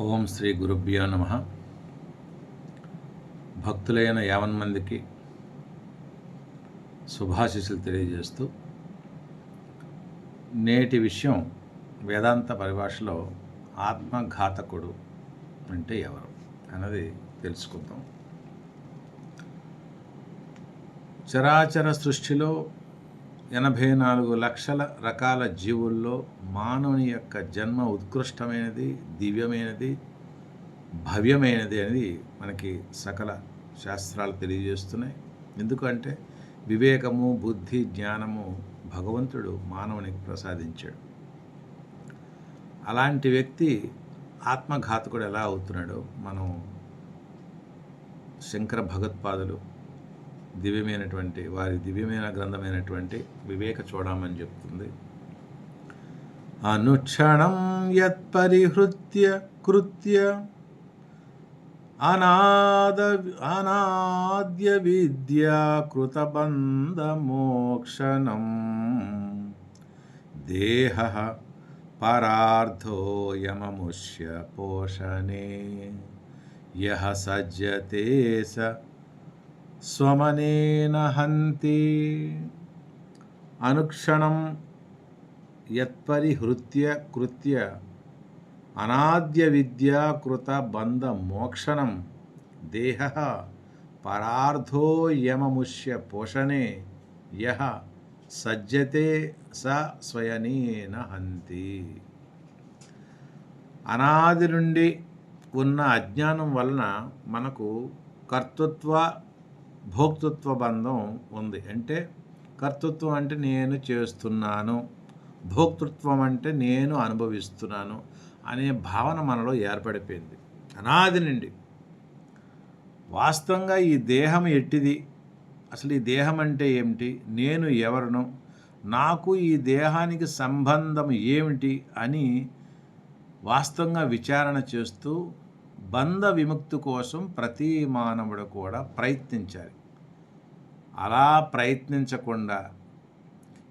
ఓం శ్రీ గురుభ్యో నమ. భక్తులైన యావన్ మందికి తెలియజేస్తూ నేటి విషయం వేదాంత పరిభాషలో ఆత్మఘాతకుడు అంటే ఎవరు అన్నది తెలుసుకుందాం. చరాచర సృష్టిలో ఎనభై నాలుగు లక్షల రకాల జీవుల్లో మానవుని యొక్క జన్మ ఉత్కృష్టమైనది దివ్యమైనది భవ్యమైనది అనేది మనకి సకల శాస్త్రాలు తెలియజేస్తున్నాయి. ఎందుకంటే వివేకము బుద్ధి జ్ఞానము భగవంతుడు మానవునికి ప్రసాదించాడు. అలాంటి వ్యక్తి ఆత్మఘాతకుడు ఎలా అవుతున్నాడో మనం శంకర భగవత్పాదులు దివ్యమైనటువంటి వారి దివ్యమైన గ్రంథమైనటువంటి వివేక చూడమని చెప్తుంది. అనుక్షణం యత్పరిహృత్య కృత్య అనాద అనాద్య విద్యా కృతబంధమోక్షణం దేహ పరార్థో యమముష్య పోషణే యహ సజ్జతే స స్వమనేన హంతి. అనుక్షణం యత్పరిహృత్య కృత్య అనాద్య విద్యాకృత బంధ మోక్షణం దేహ పరార్థో యమముష్య పోషణే యహ సజ్జతే స స్వయనేన హంతి. అనాది నుండి ఉన్న అజ్ఞానం వలన మనకు కర్తృత్వ భోక్తృత్వ బంధం ఉంది. అంటే కర్తృత్వం అంటే నేను చేస్తున్నాను. భోక్తృత్వం అంటే నేను అనుభవిస్తున్నాను అనే భావన మనలో ఏర్పడిపోయింది. అనాది నుండి. వాస్తవంగా ఈ దేహం ఎట్టిది? అసలు ఈ దేహం అంటే ఏమిటి? నేను ఎవరును? నాకు ఈ దేహానికి సంబంధం ఏమిటి? అని వాస్తవంగా విచారణ చేస్తూ బంధ విముక్తి కోసం ప్రతి మానవుడు కూడా ప్రయత్నించాలి. అలా ప్రయత్నించకుండా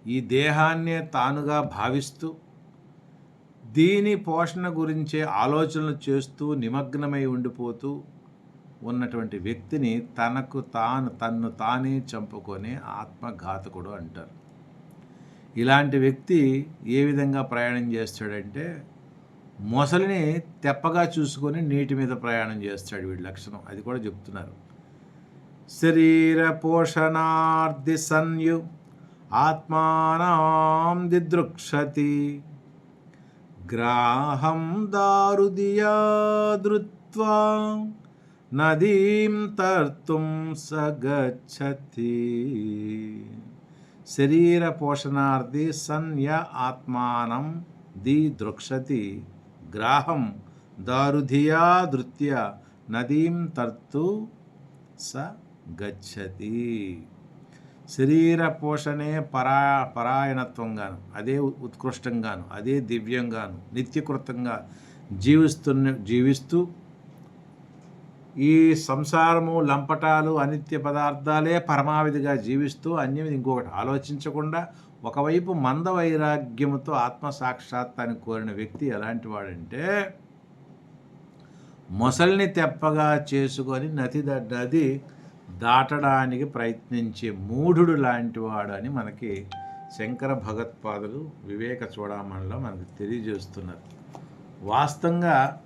ఈ దేహాన్నే తానుగా భావిస్తూ దీని పోషణ గురించే ఆలోచనలు చేస్తూ నిమగ్నమై ఉండిపోతూ ఉన్నటువంటి వ్యక్తిని తనకు తాను తన్ను తానే చంపుకొని ఆత్మఘాతకుడు అంటారు. ఇలాంటి వ్యక్తి ఏ విధంగా ప్రయాణం చేస్తాడంటే మొసలిని తెప్పగా చూసుకొని నీటి మీద ప్రయాణం చేస్తాడు వీడి లక్షణం. అది కూడా చెప్తున్నారు. శరీర పోషణార్థి సన్యు ఆత్మానాం దిదృక్షతి. గ్రాహం దారుదియాదృత్వా నదీం తర్తుం సగచ్చతి. శరీర పోషణార్థి సన్య ఆత్మానం ది దృక్షతి గ్రాహం దారుధియా దృత్య నదీం తర్తు స గచ్చతి. శరీర పోషణే పరా పరాయణత్వంగాను అదే ఉత్కృష్టంగాను అదే దివ్యంగాను నిత్యకృతంగా జీవిస్తున్న జీవిస్తూ ఈ సంసారము లంపటాలు అనిత్య పదార్థాలే పరమావిధిగా జీవిస్తూ అన్యమిది ఇంకొకటి ఆలోచించకుండా ఒకవైపు మంద వైరాగ్యముతో ఆత్మసాక్షాత్తాన్ని కోరిన వ్యక్తి ఎలాంటి వాడంటే మొసల్ని తెప్పగా చేసుకొని నది నది దాటడానికి ప్రయత్నించే మూఢుడు లాంటివాడు అని మనకి శంకర భగవత్పాదులు వివేక చూడమణిలో మనకు తెలియజేస్తున్నారు. వాస్తవంగా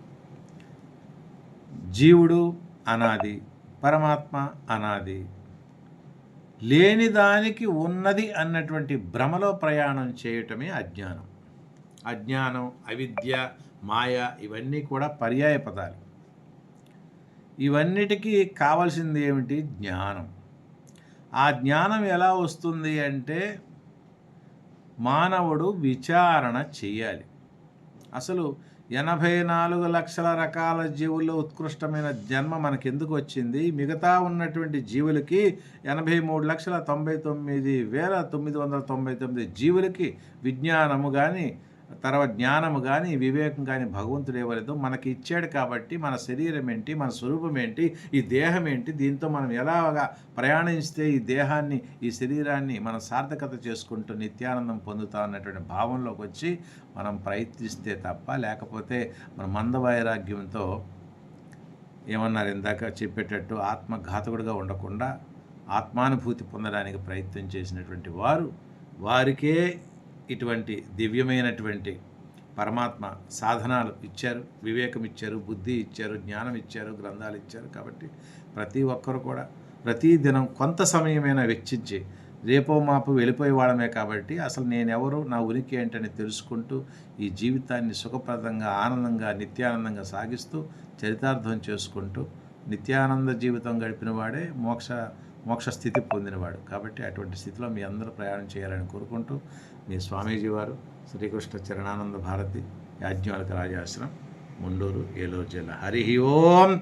జీవుడు అనాది పరమాత్మ అనాది. లేని దానికి ఉన్నది అన్నటువంటి భ్రమలో ప్రయాణం చేయటమే అజ్ఞానం. అజ్ఞానం అవిద్య మాయ ఇవన్నీ కూడా పర్యాయ పదాలు. ఇవన్నిటికీ కావలసింది ఏమిటి? జ్ఞానం. ఆ జ్ఞానం ఎలా వస్తుంది అంటే మానవుడు విచారణ చేయాలి. అసలు ఎనభై నాలుగు లక్షల రకాల జీవుల్లో ఉత్కృష్టమైన జన్మ మనకెందుకు వచ్చింది? మిగతా ఉన్నటువంటి జీవులకి ఎనభై మూడు లక్షల తొంభై తొమ్మిది వేల తొమ్మిది వందల తొంభై తొమ్మిది జీవులకి విజ్ఞానము కానీ తర్వాత జ్ఞానము కానీ వివేకం కానీ భగవంతుడు ఇవ్వలేదు మనకి ఇచ్చాడు కాబట్టి మన శరీరం ఏంటి మన స్వరూపం ఏంటి ఈ దేహం ఏంటి దీంతో మనం ఎలాగా ప్రయాణిస్తే ఈ దేహాన్ని ఈ శరీరాన్ని మనం సార్థకత చేసుకుంటూ నిత్యానందం పొందుతా అన్నటువంటి భావంలోకి వచ్చి మనం ప్రయత్నిస్తే తప్ప లేకపోతే మన మందవైరాగ్యంతో ఏమన్నారు ఇందాక చెప్పేటట్టు ఆత్మఘాతకుడిగా ఉండకుండా ఆత్మానుభూతి పొందడానికి ప్రయత్నం చేసినటువంటి వారు వారికే ఇటువంటి దివ్యమైనటువంటి పరమాత్మ సాధనాలు ఇచ్చారు వివేకం ఇచ్చారు బుద్ధి ఇచ్చారు జ్ఞానం ఇచ్చారు గ్రంథాలు ఇచ్చారు కాబట్టి ప్రతి ఒక్కరు కూడా ప్రతిదినం కొంత సమయమైనా వెచ్చించి రేపో మాపు వెళ్ళిపోయేవాడమే కాబట్టి అసలు నేనెవరు నా ఉనికి ఏంటని తెలుసుకుంటూ ఈ జీవితాన్ని సుఖప్రదంగా ఆనందంగా నిత్యానందంగా సాగిస్తూ చరితార్థం చేసుకుంటూ నిత్యానంద జీవితం గడిపిన వాడే మోక్ష మోక్షస్థితి పొందినవాడు. కాబట్టి అటువంటి స్థితిలో మీ అందరూ ప్రయాణం చేయాలని కోరుకుంటూ మీ స్వామీజీ వారు శ్రీకృష్ణ చరణానంద భారతి యాజ్ఞవల్క రాజాశ్రం ముండూరు ఏలూరు జిల్లా. హరి ఓం